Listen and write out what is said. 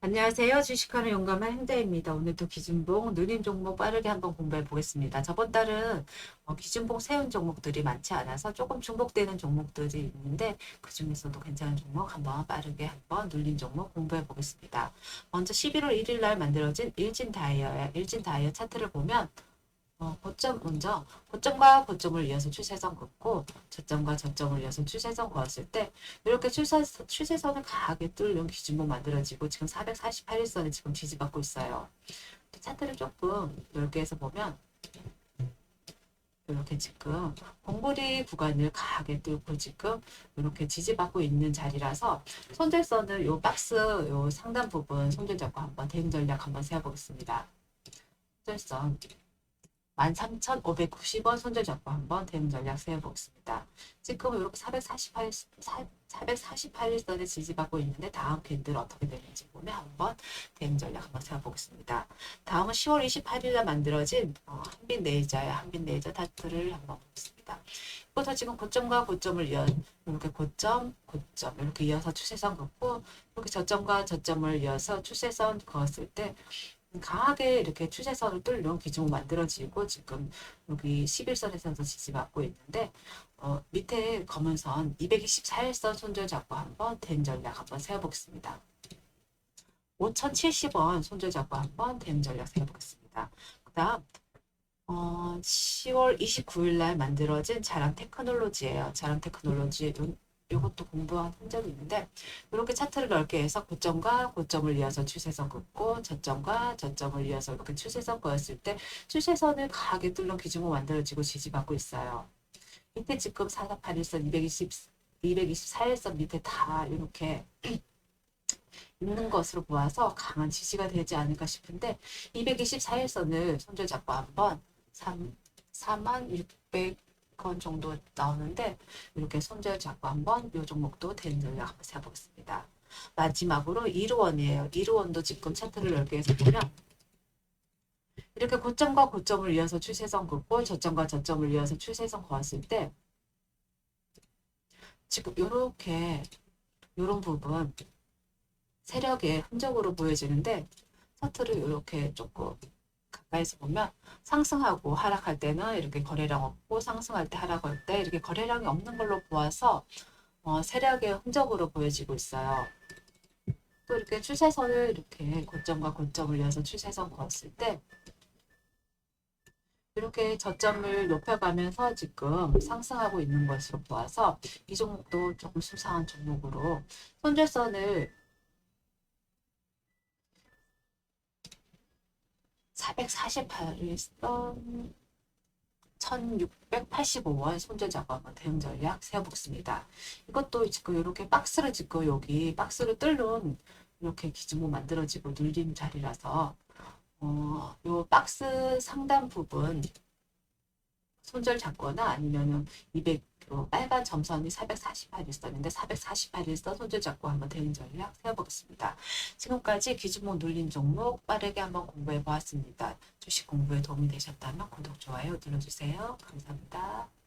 안녕하세요. 주식하는 용감한 현대입니다. 오늘도 기준봉, 누림 종목 빠르게 한번 공부해 보겠습니다. 저번 달은 어, 기준봉 세운 종목들이 많지 않아서 조금 중복되는 종목들이 있는데 그 중에서도 괜찮은 종목 한번 빠르게 한번 눌린 종목 공부해 보겠습니다. 먼저 11월 1일 날 만들어진 일진 다이어의 일진 다이어 차트를 보면 어, 고점 먼저 고점과 고점을 이어서 추세선 긋고 저점과 저점을 이어서 추세선 그었을 때 이렇게 추세, 추세선을 강하게 뚫는 기준목 만들어지고 지금 448일선에 지금 지지받고 있어요. 차트를 조금 넓게 해서 보면 이렇게 지금 공고리 구간을 강하게 뚫고 지금 이렇게 지지받고 있는 자리라서 손절선을 요 박스 요 상단 부분 손절 잡고 한번 대응 전략 한번 세워보겠습니다. 손절선 13,590원 손절 잡고 한번 대응 전략 세워보겠습니다. 지금 이렇게 448, 448일선에 지지받고 있는데 다음 캔들 어떻게 되는지 보면 한번 대응 전략 한번 세워보겠습니다. 다음은 10월 28일에 만들어진 어, 한빛 레이저의 한빛 레이저 타트를 한번 보겠습니다. 이것도 지금 고점과 고점을 이어 이렇게 고점, 고점 이렇게 이어서 추세선 긋고 이렇게 저점과 저점을 이어서 추세선 그었을 때 강하게 이렇게 추세선을 뚫는 기준으로 만들어지고 지금 여기 11선에서도 지지받고 있는데 어, 밑에 검은 선 224일선 손절 잡고 한번 된 전략 한번 세워보겠습니다. 5,070원 손절 잡고 한번 된 전략 세워보겠습니다. 그 다음 어, 10월 29일 날 만들어진 자랑 테크놀로지예요. 자랑 테크놀로지 이것도 공부한 흔적이 있는데 이렇게 차트를 넓게 해서 고점과 고점을 이어서 추세선 긋고 저점과 저점을 이어서 이렇게 추세선 그었을 때 추세선을 강하게 뚫는 기준으로 만들어지고 지지받고 있어요. 밑에 지금 4481선 220 224일선 밑에 다 이렇게 있는 것으로 보아서 강한 지지가 되지 않을까 싶은데 224일선을 손절 잡고 한번 3 4만 600 건 정도 나오는데 이렇게 손절 잡고 한번 이 종목도 된 전략 한번 세보겠습니다. 마지막으로 이루원이에요. 이루원도 지금 차트를 넓게 해서 보면 이렇게 고점과 고점을 이어서 추세선 긋고 저점과 저점을 이어서 추세선 그었을 때 지금 이렇게 이런 부분 세력의 흔적으로 보여지는데 차트를 이렇게 조금 가까이서 보면 상승하고 하락할 때는 이렇게 거래량 없고 상승할 때 하락할 때 이렇게 거래량이 없는 걸로 보아서 어, 세력의 흔적으로 보여지고 있어요. 또 이렇게 추세선을 이렇게 고점과 고점을 이어서 추세선 그었을 때 이렇게 저점을 높여가면서 지금 상승하고 있는 것으로 보아서 이 종목도 조금 수상한 종목으로 손절선을 448 일선 1685원 손절 작업은 대응 전략 세워보겠습니다. 이것도 지금 이렇게 박스를 짓고 여기 박스를 뚫는 이렇게 기준으로 만들어지고 눌림 자리라서 어, 요 박스 상단 부분 손절 잡거나 아니면은 200요 빨간 점선이 448일 선인데 448일 선 손절 잡고 한번 대응 전략 세워보겠습니다. 지금까지 기준목 눌린 종목 빠르게 한번 공부해 보았습니다. 주식 공부에 도움이 되셨다면 구독, 좋아요 눌러주세요. 감사합니다.